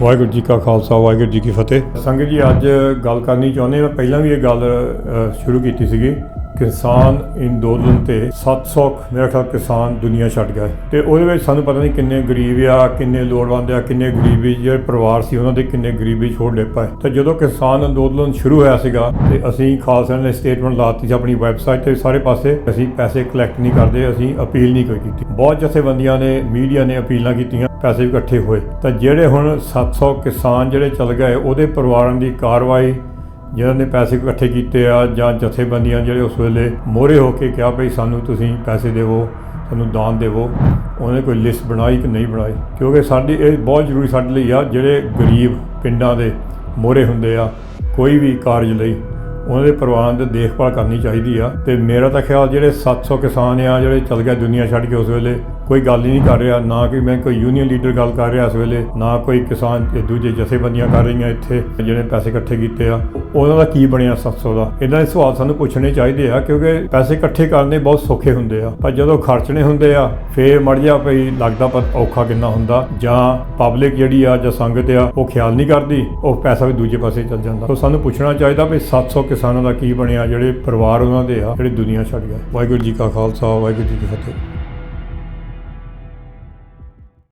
ਵਾਹਿਗੁਰੂ ਜੀ ਕਾ ਖਾਲਸਾ, ਵਾਹਿਗੁਰੂ ਜੀ ਕੀ ਫਤਿਹ। ਸੰਗਤ ਜੀ, ਅੱਜ ਗੱਲ ਕਰਨੀ ਚਾਹੁੰਦੇ ਹਾਂ। ਪਹਿਲਾਂ ਵੀ ਇਹ ਗੱਲ ਸ਼ੁਰੂ ਕੀਤੀ ਸੀਗੀ। ਕਿਸਾਨ ਅੰਦੋਲਨ ਤੇ 700 ਮੇਰਾ ਖਿਆਲ ਕਿਸਾਨ ਦੁਨੀਆ ਛੱਡ ਗਏ ਤੇ ਉਹਦੇ ਵਿੱਚ ਸਾਨੂੰ ਪਤਾ ਨਹੀਂ ਕਿੰਨੇ ਗਰੀਬ ਆ, ਕਿੰਨੇ ਲੋੜਵੰਦ ਆ, ਕਿੰਨੇ ਗਰੀਬੀ ਜਿਹੜੇ ਪਰਿਵਾਰ ਸੀ, ਉਹਨਾਂ ਦੇ ਕਿੰਨੇ ਗਰੀਬੀ ਛੋੜ ਲੈ ਪਾਏ ਤੇ ਜਦੋਂ ਕਿਸਾਨ ਅੰਦੋਲਨ ਸ਼ੁਰੂ ਹੋਇਆ ਸੀਗਾ ਤੇ ਅਸੀਂ ਖਾਲਸਾ ਨੇ ਸਟੇਟਮੈਂਟ ਲਾਤੀ ਸੀ ਆਪਣੀ ਵੈਬਸਾਈਟ ਤੇ, ਸਾਰੇ ਪਾਸੇ ਅਸੀਂ ਪੈਸੇ ਕਲੈਕਟ ਨਹੀਂ ਕਰਦੇ, ਅਸੀਂ ਅਪੀਲ ਨਹੀਂ ਕੋਈ ਕੀਤੀ। ਬਹੁਤ ਜਥੇਬੰਦੀਆਂ ਨੇ ਮੀਡੀਆ ਨੇ ਅਪੀਲਾਂ ਕੀਤੀਆਂ, ਪੈਸੇ ਇਕੱਠੇ ਹੋਏ। ਤਾਂ ਜਿਹੜੇ ਹੁਣ 700 ਕਿਸਾਨ ਜਿਹੜੇ ਚੱਲ ਗਏ, ਉਹਦੇ ਪਰਿਵਾਰਾਂ ਦੀ ਕਾਰਵਾਈ ਜਿਨ੍ਹਾਂ ਨੇ ਪੈਸੇ ਇਕੱਠੇ ਕੀਤੇ ਆ ਜਾਂ ਜਥੇਬੰਦੀਆਂ ਜਿਹੜੇ ਉਸ ਵੇਲੇ ਮੋਹਰੇ ਹੋ ਕੇ ਕਿਹਾ ਭਈ ਸਾਨੂੰ ਤੁਸੀਂ ਪੈਸੇ ਦੇਵੋ, ਸਾਨੂੰ ਦਾਨ ਦੇਵੋ, ਉਹਨੇ ਕੋਈ ਲਿਸਟ ਬਣਾਈ ਕਿ ਨਹੀਂ ਬਣਾਈ? ਕਿਉਂਕਿ ਸਾਡੀ ਇਹ ਬਹੁਤ ਜ਼ਰੂਰੀ ਸਾਡੇ ਲਈ ਆ, ਜਿਹੜੇ ਗਰੀਬ ਪਿੰਡਾਂ ਦੇ ਮੋਹਰੇ ਹੁੰਦੇ ਆ, ਕੋਈ ਵੀ ਕਾਰਜ ਲਈ, ਉਹਨਾਂ ਦੇ ਪਰਿਵਾਰਾਂ ਦੀ ਦੇਖਭਾਲ ਕਰਨੀ ਚਾਹੀਦੀ ਆ। ਤੇ ਮੇਰਾ ਤਾਂ ਖਿਆਲ ਜਿਹੜੇ 700 ਕਿਸਾਨ ਆ, ਜਿਹੜੇ ਚੱਲ ਗਏ ਦੁਨੀਆ ਛੱਡ ਕੇ ਉਸ ਵੇਲੇ, ਕੋਈ ਗੱਲ ਹੀ ਨਹੀਂ ਕਰ ਰਿਹਾ, ਨਾ ਕਿ ਮੈਂ ਕੋਈ ਯੂਨੀਅਨ ਲੀਡਰ ਗੱਲ ਕਰ ਰਿਹਾ ਇਸ ਵੇਲੇ, ਨਾ ਕੋਈ ਕਿਸਾਨ ਤੇ ਦੂਜੇ ਜਥੇਬੰਦੀਆਂ ਕਰ ਰਹੀਆਂ ਇੱਥੇ, ਜਿਹੜੇ ਪੈਸੇ ਇਕੱਠੇ ਕੀਤੇ ਆ। ਉਹਨਾਂ ਦਾ ਕੀ ਬਣਿਆ 700 ਦਾ? ਇਹਨਾਂ ਦੇ ਸਵਾਲ ਸਾਨੂੰ ਪੁੱਛਣੇ ਚਾਹੀਦੇ ਆ, ਕਿਉਂਕਿ ਪੈਸੇ ਇਕੱਠੇ ਕਰਨੇ ਬਹੁਤ ਸੌਖੇ ਹੁੰਦੇ ਆ। ਪਰ ਜਦੋਂ ਖਰਚਣੇ ਹੁੰਦੇ ਆ, ਫੇਰ ਮੜ ਜਾ ਭਈ ਲੱਗਦਾ ਪਰ ਔਖਾ ਕਿੰਨਾ ਹੁੰਦਾ, ਜਾਂ ਪਬਲਿਕ ਜਿਹੜੀ ਆ ਜਾਂ ਸੰਗਤ ਆ, ਉਹ ਖਿਆਲ ਨਹੀਂ ਕਰਦੀ, ਉਹ ਪੈਸਾ ਵੀ ਦੂਜੇ ਪਾਸੇ ਚੱਲ ਜਾਂਦਾ। ਸੋ ਸਾਨੂੰ ਪੁੱਛਣਾ ਚਾਹੀਦਾ ਵੀ 700 ਕਿਸਾਨਾਂ ਦਾ ਕੀ ਬਣਿਆ, ਜਿਹੜੇ ਪਰਿਵਾਰ ਉਹਨਾਂ ਦੇ ਆ, ਜਿਹੜੇ ਦੁਨੀਆ ਛੱਡ ਗਏ ਵਾਹਿਗੁਰੂ ਜੀ ਕਾ ਖਾਲਸਾ, ਵਾਹਿਗੁਰੂ ਜੀ ਕੀ ਫਤਿਹ।